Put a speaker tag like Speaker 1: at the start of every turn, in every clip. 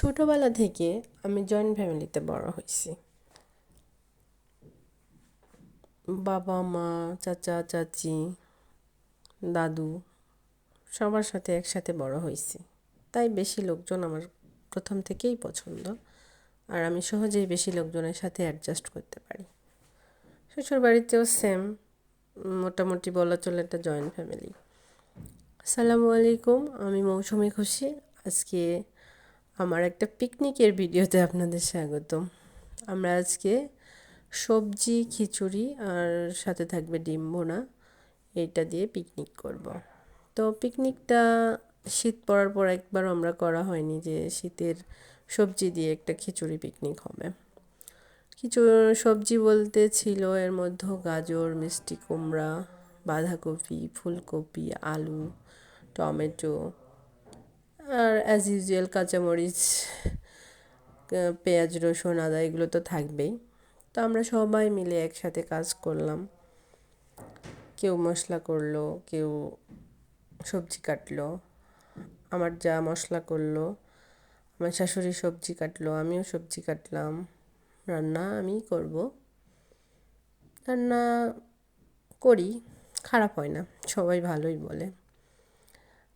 Speaker 1: ছোটোবেলা থেকে আমি জয়েন্ট ফ্যামিলিতে বড় হয়েছি। বাবা, মা, চাচা, চাচি, দাদু সবার সাথে একসাথে বড় হয়েছি। তাই বেশি লোকজন আমার প্রথম থেকেই পছন্দ আর আমি সহজেই বেশি লোকজনের সাথে অ্যাডজাস্ট করতে পারি। শ্বশুর বাড়িতেও সেম মোটামুটি বলা চলে একটা জয়েন্ট ফ্যামিলি আসসালামু আলাইকুম, আমি মৌসুমি খুশি। আজকে আমার একটা পিকনিকের ভিডিওতে আপনাদের স্বাগতম। আমরা আজকে সবজি, খিচুড়ি আর সাথে থাকবে ডিম ভোনা। এটা দিয়ে পিকনিক করব। তো পিকনিকটা শীত পড়ার পর একবার আমরা করা হয়নি যে শীতের সবজি দিয়ে একটা খিচুড়ি পিকনিক হবে। কিছু সবজি বলতে ছিল, এর মধ্যে গাজর, মিষ্টি কুমড়া, বাঁধাকপি, ফুলকপি, আলু, টমেটো আর অ্যাজ ইউজুয়াল কাঁচামরিচ পেঁয়াজ, রসুন, আদা, এগুলো তো থাকবেই। তো আমরা সবাই মিলে একসাথে কাজ করলাম। কেউ মশলা করল, কেউ সবজি কাটলো। আমার যা মশলা করল, আমার শাশুড়ি সবজি কাটলো, আমিও সবজি কাটলাম। রান্না আমি করব। রান্না করি, খারাপ হয় না, সবাই ভালোই বলে।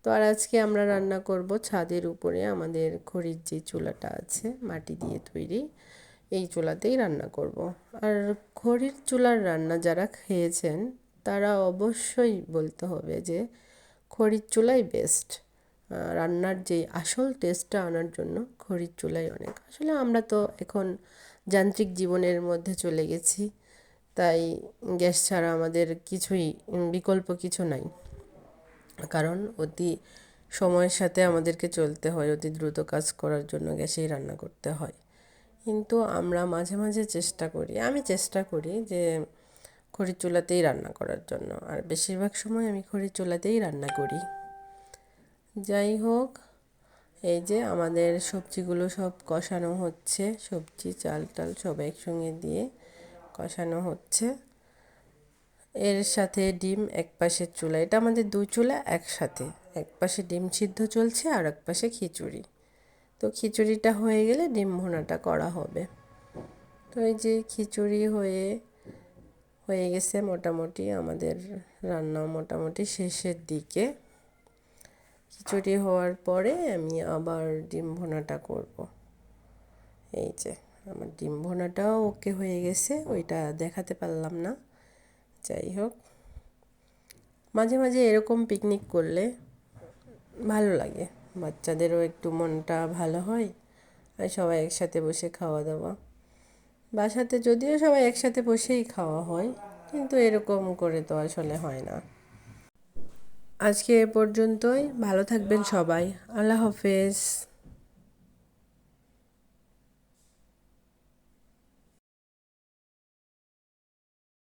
Speaker 1: তো আর আজকে আমরা রান্না করব ছাদের উপরে আমাদের খড়ির যে চুলাটা আছে, মাটি দিয়ে তৈরি, এই চুলাতেই রান্না করব। আর খড়ির চুলার রান্না যারা খেয়েছেন, তারা অবশ্যই বলতে হবে যে খড়ির চুলাই বেস্ট রান্নার যে আসল টেস্টটা আনার জন্য খড়ির চুলাই অনেক। আসলে আমরা তো এখন যান্ত্রিক জীবনের মধ্যে চলে গেছি, তাই গ্যাস ছাড়া আমাদের কিছুই বিকল্প কিছু নাই। কারণ অতি সময়ের সাথে আমাদেরকে চলতে হয়, অতি দ্রুত কাজ করার জন্য গ্যাসেই রান্না করতে হয়। কিন্তু আমরা মাঝে মাঝে চেষ্টা করি, আমি চেষ্টা করি যে খড়ির চুলাতেই রান্না করার জন্য। আর বেশিরভাগ সময় আমি খড়ির চুলাতেই রান্না করি। যাই হোক, এই যে আমাদের সবজিগুলো সব কষানো হচ্ছে, সবজি চাল টাল সব একসঙ্গে দিয়ে কষানো হচ্ছে। এর সাথে ডিম এক পাশের চুলা, এটা আমাদের দুই চুলা একসাথে। এক পাশে ডিম সিদ্ধ চলছে, আর এক পাশে খিচুড়ি। তো খিচুড়িটা হয়ে গেলে ডিম ভোনাটা করা হবে। তো এই যে খিচুড়ি হয়ে হয়ে গেছে মোটামুটি আমাদের রান্না মোটামুটি শেষের দিকে। খিচুড়ি হওয়ার পরে আমি আবার ডিম ভোনাটা করব। এই যে, আমার ডিম ভোনাটাও ওকে হয়ে গেছে, ওইটা দেখাতে পারলাম না। যাই হোক মাঝে মাঝে এরকম পিকনিক করলে ভালো লাগে। বাচ্চাদেরও একটু মনটা ভালো হয় আর সবাই একসাথে বসে খাওয়া দাওয়া। বাসাতে যদিও সবাই একসাথে বসেই খাওয়া হয়, কিন্তু এরকম করে তো আসলে হয় না। আজকে এ পর্যন্তই। ভালো থাকবেন সবাই। আল্লাহ হাফেজ।